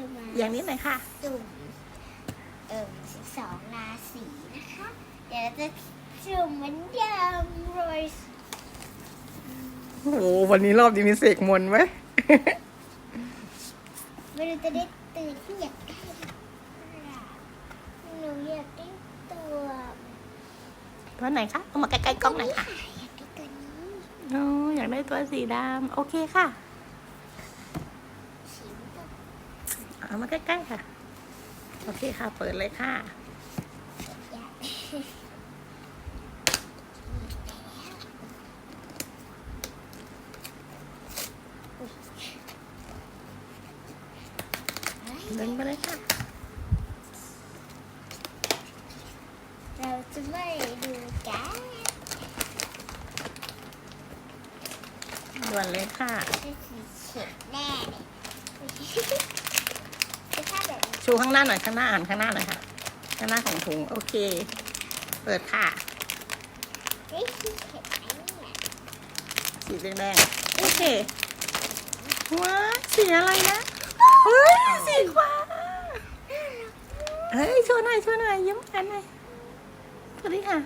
จะมาอย่างนี้หน่อยค่ะสุ่มเอ่อสิบสองราศีนะคะ เดี๋ยวเราจะสุ่มเหมือนเดิมโรยโอ้โหวันนี้รอบนี้มีเสกมนต์ไหมไม่รู้จะได้ตื่นที่อยากได้หรือเปล่าหนูอยากได้ตัวตัวไหนคะเอามาใกล้ๆกล้องหน่อยค่ะอยากได้ตัวนี้ โอ้อยากได้ตัวสีดำโอเคค่ะ สีม่วง เอามาใกล้ๆค่ะ โอเคค่ะ เปิดเลยค่ะอยากได้ดึงไปเลยค่ะ เราจะไม่ดูกันด่วนเลยค่ะเป็นสีเขียวแน่เลยคือถ้าแบบนี้ ชูข้างหน้าหน่อยข้างหน้าอ่านข้างหน้าหน่อยค่ะ ข้างหน้าของถุงโอเค เปิดค่ะสีแดงๆโอเคว้าสีอะไรนะเฮ้ยสีฟ้าเฮ้ยโชว์หน่อยโชว์หน่อยยิ้มกันหน่อยสวัสดีค่ะ